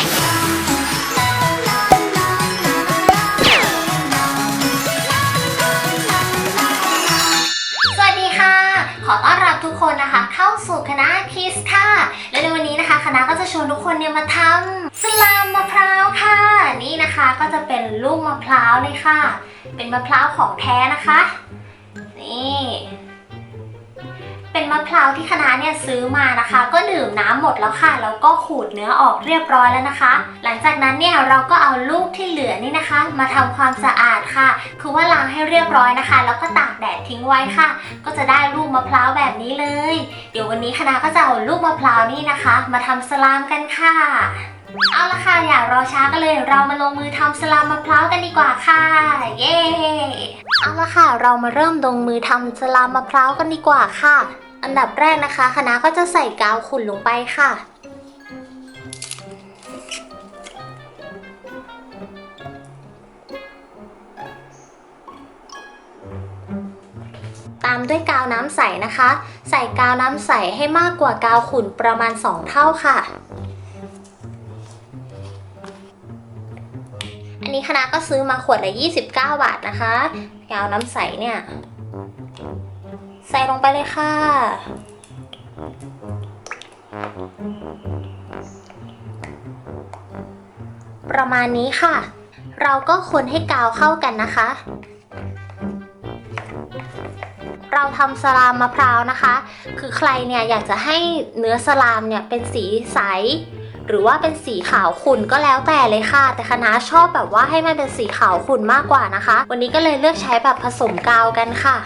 สวัสดีค่ะ ขอต้อนรับทุกคนนะคะ เข้าสู่คณะคิสค่ะ และในวันนี้นะคะ คณะก็จะชวนทุกคนเนี่ยมาทำสลามมะพร้าวค่ะ นี่นะคะก็จะเป็นลูกมะพร้าวเลยค่ะ เป็นมะพร้าวของแท้นะคะ นี่ เป็นมะพร้าวที่คณะเนี่ยซื้อมานะคะ ก็ดื่มน้ำหมดแล้วค่ะแล้วก็ขูดเนื้อออกเรียบร้อยแล้วนะคะ หลังจากนั้นเนี่ยเราก็เอาลูกที่เหลือนี่นะคะ มาทำความสะอาดค่ะ คือว่าล้างให้เรียบร้อยนะคะ แล้วก็ตากแดดทิ้งไว้ค่ะ ก็จะได้ลูกมะพร้าวแบบนี้เลย เดี๋ยววันนี้คณะก็จะเอาลูกมะพร้าวนี่นะคะ มาทำสลามกันค่ะ เอาละค่ะอย่ารอช้ากันเลย เรามาลงมือทำสลามมะพร้าวกันดีกว่าค่ะ เย้เอาละค่ะ เรามาเริ่มลงมือทำสลามมะพร้าวกันดีกว่าค่ะ อันดับแรกนะคะคณะก็จะใส่กาวขุ่นลงไปค่ะตามด้วยกาวน้ำใสนะคะ ใส่กาวน้ำใสให้มากกว่ากาวขุ่นประมาณ 2 เท่าค่ะ นนี้คณะก็ซื้อมาขวดละ29 บาทนะคะกาวน้ำใสเนี่ย ใส่ลงไปเลยค่ะ ประมาณนี้ค่ะ เราก็คนให้กาวเข้ากันนะคะ เราทำสลามมะพร้าวนะคะ คือใครเนี่ยอยากจะให้เนื้อสลามเนี่ยเป็นสีใส หรือว่าเป็นสีขาวขุ่นก็แล้วแต่เลยค่ะ แต่คณะชอบแบบว่าให้มันเป็นสีขาวขุ่นมากกว่านะคะ วันนี้ก็เลยเลือกใช้แบบผสมกาวกันค่ะ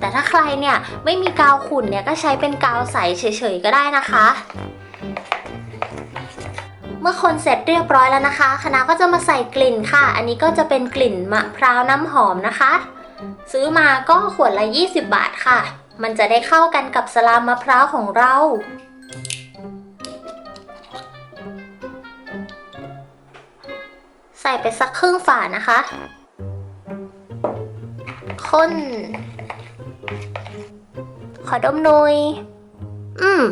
แต่ถ้าใครเนี่ยไม่มีกาวขุ่นเนี่ยก็ใช้เป็นกาวใสเฉยๆก็ได้นะคะเมื่อคนเสร็จเรียบร้อยแล้วนะคะ คณะก็จะมาใส่กลิ่นค่ะ อันนี้ก็จะเป็นกลิ่นมะพร้าวน้ำหอมนะคะ ซื้อมาก็ขวดละ 20 บาทค่ะ มันจะได้เข้ากันกับสลามมะพร้าวของเรา ใส่ไปสักครึ่งฝานะคะ คน ขอดมหน่อยอืม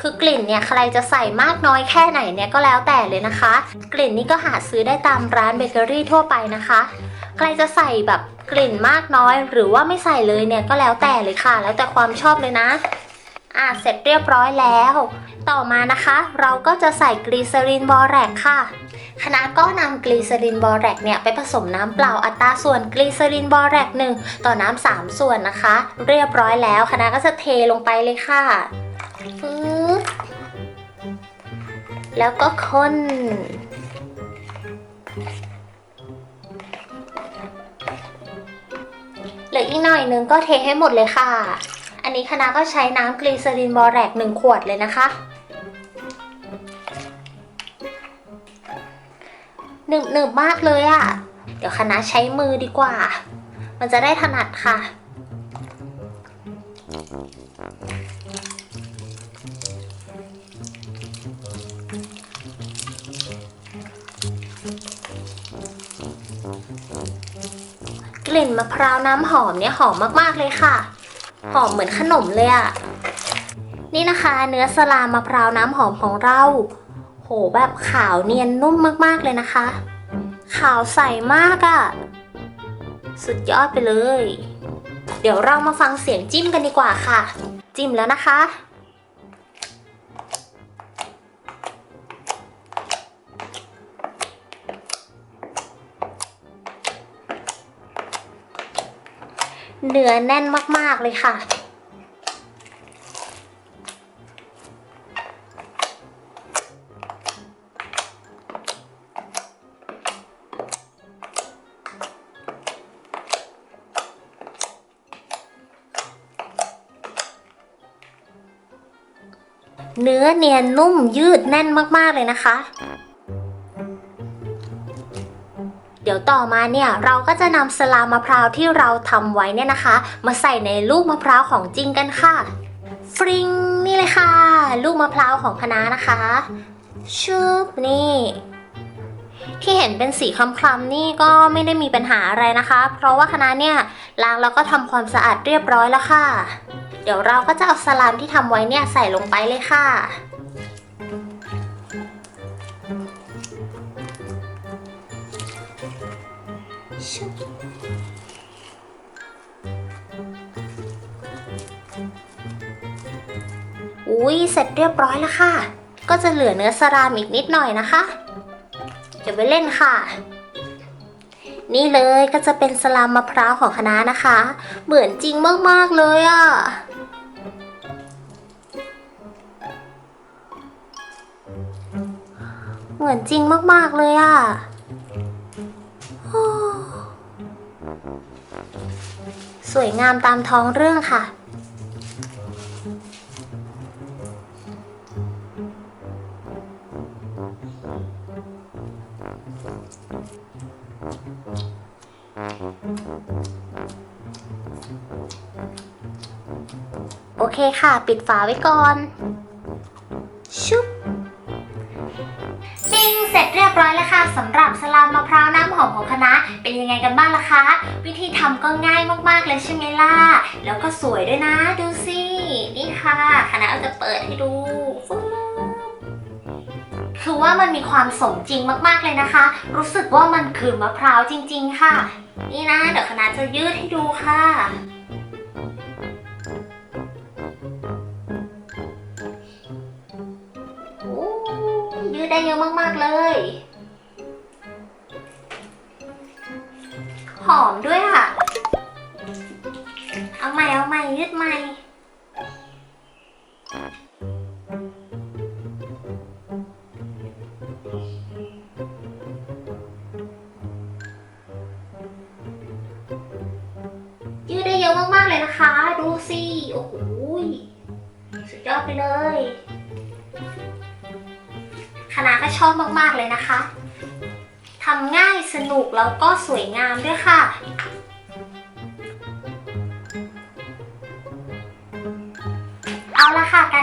คือกลิ่นเนี่ยใครจะใส่มากน้อยแค่ไหนเนี่ยก็แล้วแต่เลยนะคะ กลิ่นนี้ก็หาซื้อได้ตามร้านเบเกอรี่ทั่วไปนะคะ ใครจะใส่แบบกลิ่นมากน้อย หรือว่าไม่ใส่เลยเนี่ยก็แล้วแต่เลยค่ะ แล้วแต่ความชอบเลยนะ อะเสร็จเรียบร้อยแล้ว ต่อมานะคะ เราก็จะใส่กลีเซอรินบอแรกค่ะคณะก็นำกลีเซอรินบอแรกเนี่ยไปผสมน้ำเปล่าอัตราส่วนกลีเซอรินบอแรกหนึ่งต่อน้ำสามส่วนนะคะ เรียบร้อยแล้วคณะก็จะเทลงไปเลยค่ะแล้วก็คนเหลืออีกหน่อยนึงก็เทให้หมดเลยค่ะ อันนี้คณะก็ใช้น้ำกลีเซอรินบอแรกหนึ่งขวดเลยนะคะหนึบหนึบมากเลยอะ่ะ เดี๋ยวคณะใช้มือดีกว่า มันจะได้ถนัดค่ะ กลิ่นมะพร้าวน้ำหอมเนี่ยหอมมาก ๆ เลยค่ะ หอมเหมือนขนมเลยอะ่ะนี่นะคะ เนื้อสลามมะพร้าวน้ำหอมของเรา โหแบบขาวเนียนนุ่มมากๆเลยนะคะ ขาวใสมากอะสุดยอดไปเลย เดี๋ยวเรามาฟังเสียงจิ้มกันดีกว่าค่ะ จิ้มแล้วนะคะ เนื้อแน่นมาก ๆ เลยค่ะ เนื้อเนียนนุ่มยืดแน่นมาก ๆ เลยนะคะ ดี๋ยวต่อมาเนี่ยเราก็จะนำสลามมะพร้าวที่เราทำไว้เนี่ยนะคะ มาใส่ในลูกมะพร้าวของจริงกันค่ะฟริงนี่เลยค่ะ ลูกมะพร้าวของคณะนะคะชุบนี่ที่เห็นเป็นสีคล้ำๆนี่ก็ไม่ได้มีปัญหาอะไรนะคะ เพราะว่าคณะเนี่ยล้างแล้วก็ทำความสะอาดเรียบร้อยแล้วค่ะ เดี๋ยวเราก็จะเอาสลามที่ทำไว้เนี่ยใส่ลงไปเลยค่ะ อุ้ยเสร็จเรียบร้อยแล้วค่ะ ก็จะเหลือเนื้อสรามอีกนิดหน่อยนะคะเดี๋ยวไปเล่นค่ะ นี่เลยก็จะเป็นสลามมะพร้าวของคณะนะคะ เหมือนจริงมากๆเลยอะ่ะเหมือนจริงมากๆเลยอะ่ะสวยงามตามท้องเรื่องค่ะ เคค่ะ ปิดฝาไว้ก่อน ชุบปิ้งเสร็จเรียบร้อยแล้วค่ะสำหรับสลามมะพร้าวน้ำหอมของคณะเป็นยังไงกันบ้างล่ะคะ วิธีทำก็ง่ายมากๆเลยใช่ไหมล่ะ แล้วก็สวยด้วยนะ ดูสิ นี่ค่ะ คณะจะเปิดให้ดูฟึ๊บคือว่ามันมีความสมจริงมากๆเลยนะคะ รู้สึกว่ามันคือมะพร้าวจริง ๆ ค่ะ นี่นะ เดี๋ยวคณะจะยืดให้ดูค่ะ ได้เยอะมากๆเลย หอมด้วยค่ะ เอาใหม่เอาใหม่ยืดใหม่ยืดได้เยอะมากๆเลยนะคะ ดูสิ โอ้โห สุดยอดไปเลย คณะก็ชอบมากๆเลยนะคะทำง่ายสนุกแล้วก็สวยงามด้วยค่ะ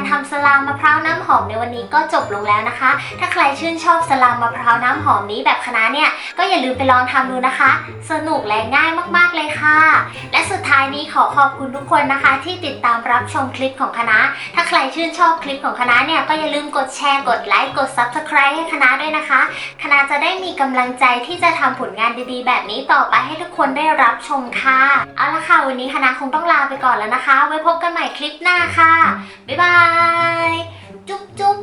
ทำสลามมะพร้าวน้ำหอมในวันนี้ก็จบลงแล้วนะคะ ถ้าใครชื่นชอบสลามมะพร้าวน้ำหอมนี้แบบคณะเนี่ย ก็อย่าลืมไปลองทำดูนะคะ สนุกและง่ายมากๆเลยค่ะ และสุดท้ายนี้ขอขอบคุณทุกคนนะคะ ที่ติดตามรับชมคลิปของคณะ ถ้าใครชื่นชอบคลิปของคณะเนี่ยก็อย่าลืมกดแชร์ กดไลค์ กด Subscribe ให้คณะด้วยนะคะ คณะจะได้มีกำลังใจที่จะทำผลงานดีๆ แบบนี้ต่อไปให้ทุกคนได้รับชมค่ะ เอาละค่ะ วันนี้คณะคงต้องลาไปก่อนแล้วนะคะ ไว้พบกันใหม่คลิปหน้าค่ะ บ๊ายบายจุ๊บจุ๊บ